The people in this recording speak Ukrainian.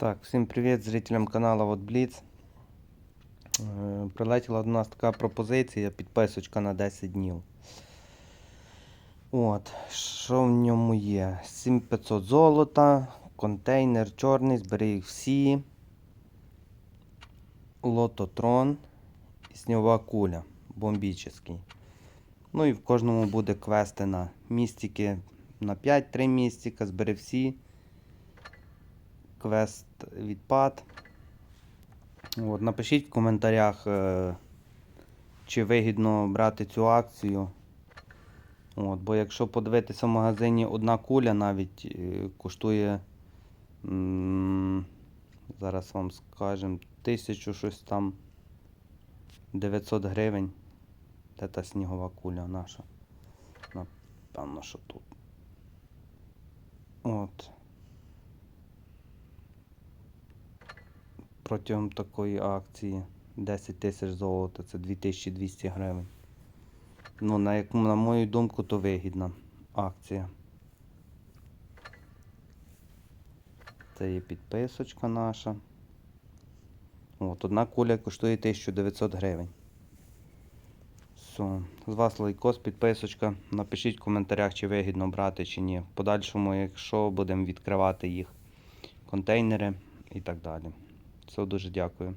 Так, всім привіт зрителям каналу от Blitz. Е, Прилетіла до нас така пропозиція, підписочка на 10 днів. От, що в ньому є? 7500 золота, контейнер чорний, збери їх всі. Лототрон і снігова куля. Бомбічний. Ну і в кожному буде квести на містики на 5-3 містика, збери всі квест відпад. От, напишіть в коментарях, е, чи вигідно брати цю акцію. От, бо якщо подивитися в магазині одна куля навіть е, коштує. зараз вам скажемо, тисячу щось там 900 гривень. Де та снігова куля наша. Напевно, що тут. От. Протягом такої акції 10 тисяч золота, це 2200 гривень. Ну, на, як, на мою думку, то вигідна акція. Це є підписочка наша. От, одна куля коштує 1900 гривень. Все. З вас лайкос, підписочка. Напишіть в коментарях, чи вигідно брати, чи ні. В подальшому, якщо будемо відкривати їх контейнери і так далі. Все, дуже дякую.